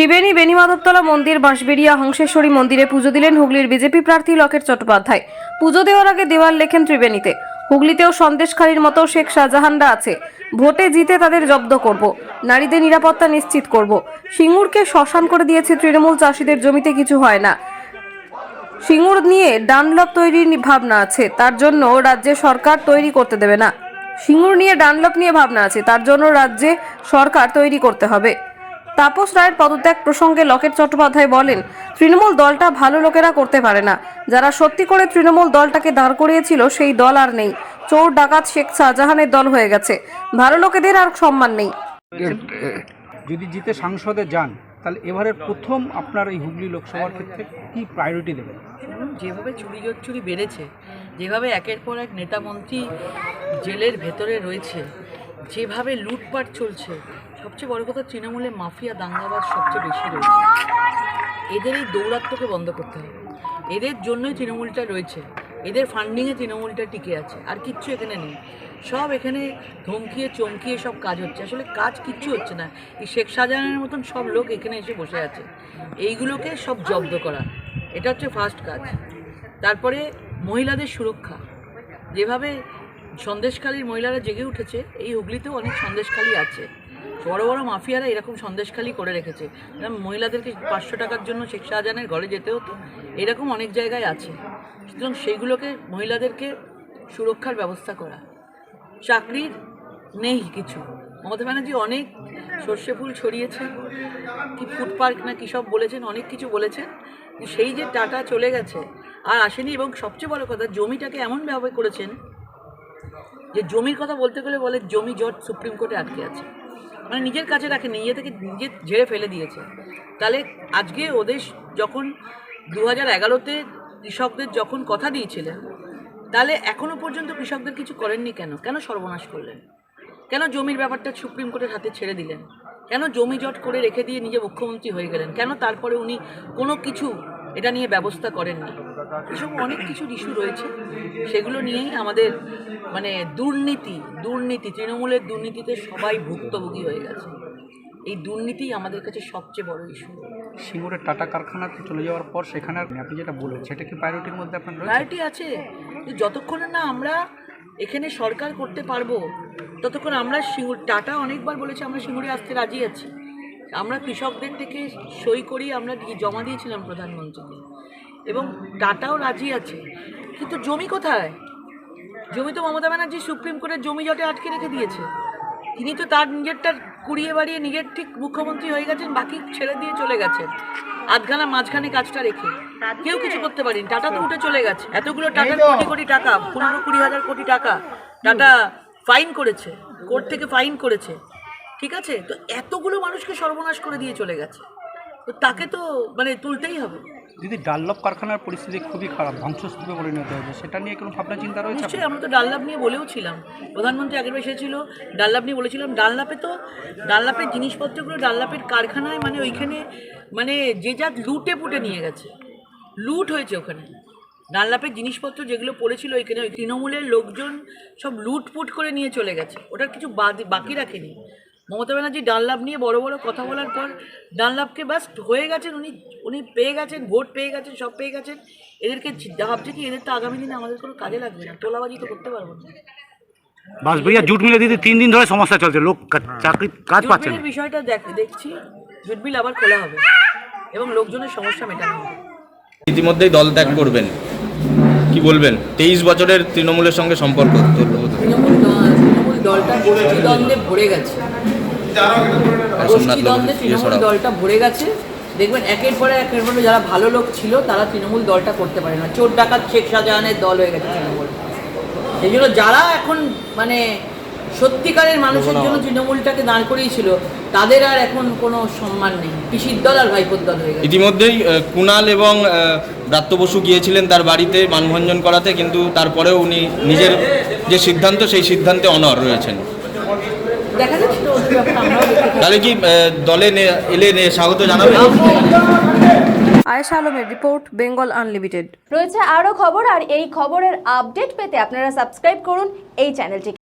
ত্রিবেণী বেণীমাধবতলা মন্দির বাঁশবেড়িয়া হংসেশ্বরী মন্দিরে পুজো দিলেন হুগলির বিজেপি প্রার্থী লকেট চট্টোপাধ্যায়। পুজো দেওয়ার আগে দেওয়াল লেখেন ত্রিবেণীতে। হুগলিতেও সন্দেশখালীর মতো শেখ শাহজাহানরা আছে। ভোটে জিতে তাদের জব্দ করব। নারীদের নিরাপত্তা নিশ্চিত করব। সিঙ্গুরকে শ্মশান করে দিয়েছে তৃণমূল চাষিদের জমিতে কিছু হয় না। সিঙ্গুর নিয়ে ডানলপ তৈরির ভাবনা আছে। তার জন্য রাজ্যে সরকার তৈরি করতে দেবে না। সিঙ্গুর নিয়ে ডানলপ নিয়ে ভাবনা আছে। তার জন্য রাজ্যে সরকার তৈরি করতে হবে। তাপস রায়ের পদত্যাগ প্রসঙ্গে লকেট চট্টোপাধ্যায় বলেন তৃণমূল দলটা ভালো লোকেরা করতে পারে না। যারা সত্যি করে তৃণমূল দলটাকে দাঁড় করিয়েছিল সেই দল আর নেই। চোর ডাকাত শেখ শাহজাহানের দল হয়ে গেছে। ভালো লোকেদের আর সম্মান নেই। যদি জিতে সাংসদে যান তাহলে এবারের প্রথম আপনার এই হুগলি লোকসভার ক্ষেত্রে কি প্রায়োরিটি দেবেন? যেভাবে চুরি চুরি বেড়েছে যেভাবে একের পর এক নেতা মন্ত্রী জেলের ভেতরে রয়েছে যেভাবে লুটপাট চলছে, সবচেয়ে বড় কথা তৃণমূলে মাফিয়া দাঙ্গাবাজ সবচেয়ে বেশি রয়েছে। এদের এই দৌরাত্ম্যকে বন্ধ করতে হবে। এদের জন্যই তৃণমূলটা রয়েছে। এদের ফান্ডিংয়ে তৃণমূলটা টিকে আছে। আর কিচ্ছু এখানে নেই। সব এখানে ধমকিয়ে, চমকিয়ে সব কাজ হচ্ছে। আসলে কাজ কিচ্ছু হচ্ছে না। এই শেখ শাহজাহানের মতন সব লোক এখানে এসে বসে আছে। এইগুলোকে সব জব্দ করা। এটা হচ্ছে ফার্স্ট কাজ। তারপরে মহিলাদের সুরক্ষা। যেভাবে সন্দেশখালীর মহিলারা জেগে উঠেছে। এই হুগলিতেও অনেক সন্দেশখালী আছে। বড় বড় মাফিয়ারা এরকম সন্দেশখালী করে রেখেছে। মহিলাদেরকে পাঁচশো টাকার জন্য শেখ শাহজাহানের ঘরে যেতে হতো এরকম অনেক জায়গায় আছে। সুতরাং সেইগুলোকে মহিলাদেরকে সুরক্ষার ব্যবস্থা করা। চাকরির নেই কিছু। মমতা ব্যানার্জি অনেক সর্ষে ফুল ছড়িয়েছেন, কি ফুড পার্ক না কী সব বলেছেন, অনেক কিছু বলেছেন। সেই যে টাটা চলে গেছে, আর আসেনি এবং সবচেয়ে বড় কথা, জমিটাকে এমনভাবে করেছেন যে জমির কথা বলতে গেলে বলে জমি জট সুপ্রিম কোর্টে আটকে আছে। মানে নিজের কাছে রাখে, নিজে থেকে নিজে ঝেড়ে ফেলে দিয়েছে। তাহলে আজকে ওদের যখন দু হাজার এগারোতে কৃষকদের যখন কথা দিয়েছিলেন, তাহলে এখনও পর্যন্ত কৃষকদের কিছু করেননি কেন? কেন সর্বনাশ করলেন? কেন জমির ব্যাপারটা সুপ্রিম কোর্টের হাতে ছেড়ে দিলেন? কেন জমি জট করে রেখে দিয়ে নিজে মুখ্যমন্ত্রী হয়ে গেলেন? কেন তারপরে উনি কোনো কিছু এটা নিয়ে ব্যবস্থা করেননি। এসব অনেক কিছু ইস্যু রয়েছে। সেগুলো নিয়েই আমাদের মানে দুর্নীতি দুর্নীতি তৃণমূলের দুর্নীতিতে সবাই ভুক্তভোগী হয়ে গেছে। এই দুর্নীতিই আমাদের কাছে সবচেয়ে বড় ইস্যু সিঙ্গুরের টাটা কারখানাতে চলে যাওয়ার পর সেখানে আপনি যেটা বললেন সেটা কি প্রায়োরিটির মধ্যে আপনার প্রায়োরিটি আছে। যতক্ষণ না আমরা এখানে সরকার করতে পারব ততক্ষণ আমরা সিঙ্গুর টাটা অনেকবার বলেছে আমরা সিঙ্গুরে আসতে রাজি আছি। আমরা কৃষকদের থেকে সই করি আমরা জমা দিয়েছিলাম প্রধানমন্ত্রীকে। এবং টাটাও রাজি আছে। কিন্তু জমি কোথায়? জমি তো মমতা ব্যানার্জি সুপ্রিম কোর্টের জমি জটে আটকে রেখে দিয়েছে। তিনি তো তার নিজেরটা কুড়িয়ে বাড়িয়ে নিজের ঠিক মুখ্যমন্ত্রী হয়ে গেছেন বাকি ছেড়ে দিয়ে চলে গেছেন। আধখানা মাঝখানে কাজটা রেখে। কেউ কিছু করতে পারেনি। টাটা তো উঠে চলে গেছে। এতগুলো টাকার কোটি কোটি টাকা পনেরো কুড়ি হাজার কোটি টাকা। টাটা ফাইন করেছে। কোর্ট থেকে ফাইন করেছে। ঠিক আছে? তো এতগুলো মানুষকে সর্বনাশ করে দিয়ে চলে গেছে। তো তাকে তো মানে তুলতেই হবে। দিদি ডাল্লভ কারখানার পরিস্থিতি খুবই খারাপ ধ্বংসস্তূপে পরিণত হয়েছে। সেটা নিয়ে কোনো ভাবনা চিন্তা রয়েছে নিশ্চয়ই আমরা তো ডাল্লাপ নিয়ে বলেও ছিলাম। প্রধানমন্ত্রী আগের বার এসেছিল ডাল্লাপ নিয়ে বলেছিলাম ডাল্লাপে তো ডাল্লাপের জিনিসপত্রগুলো ডাল্লাপের কারখানায় মানে ওইখানে মানে যে যা লুটে পুটে নিয়ে গেছে। লুট হয়েছে ওখানে। ডাল্লাপের জিনিসপত্র যেগুলো পড়েছিল ওইখানে ওই তৃণমূলের লোকজন সব লুটপুট করে নিয়ে চলে গেছে। ওটার কিছু বাদ- বাকি রাখেনি। মমতা ব্যানার্জি ডানলাভ নিয়ে বড় বড় কথা বলার পর ডানলাভকে ব্যাস হয়ে গেছেন উনি উনি পেয়ে গেছেন ভোট পেয়ে গেছেন সব পেয়ে গেছেন। এদেরকে ভাবছে কি এদের তো আগামী দিনে আমাদের কোনো কাজে লাগবে না তোলাবাজি তো করতে পারব না। বাঁশবেড়িয়া জুট মিলে দিদি তিন দিন ধরে সমস্যা চলছে লোক কা- চাকরি কাজ পাচ্ছে না। বিষয়টা দেখ দেখছি জুটবিল আবার খোলা হবে এবং লোকজনের সমস্যা মেটানো হবে। ইতিমধ্যেই দল ত্যাগ করবেন। কি বলবেন? তেইশ বছরের তৃণমূলের সঙ্গে সম্পর্ক? তৃণমূল তৃণমূল দলটা গোষ্ঠীদ্বন্দ্বে ভরে গেছে। তৃণমূল দলটা ভরে গেছে। দেখবেন একের পরে একের পরে যারা ভালো লোক ছিল তারা তৃণমূল দলটা করতে পারে না। চোর ডাকাত শেখ শাহজাহানের দল হয়ে গেছে তৃণমূল। সেই জন্য যারা এখন মানে সত্যিকারের মানুষের জন্য তৃণমূলটাকে দাঁড় করিয়েছিল তাদের আর এখন কোনো সম্মান নেই। পিসির দল আর ভাইপোর দল হয়ে গেছে। ইতিমধ্যেই কুণাল এবং ব্রাত্য বসু গিয়েছিলেন তার বাড়িতে মানভঞ্জন করাতে কিন্তু তারপরেও উনি নিজের যে সিদ্ধান্ত সেই সিদ্ধান্তে অনর রয়েছেন। দেখা যাচ্ছে তো ওদের ব্যাপারে আমরাও দেখতে তাহলে কি দলে এলে স্বাগত জানাবে আয়েশা আলমের রিপোর্ট বেঙ্গল আনলিমিটেড। রয়েছে আরও খবর আর এই খবরের আপডেট পেতে আপনারা সাবস্ক্রাইব করুন এই চ্যানেলটিকে।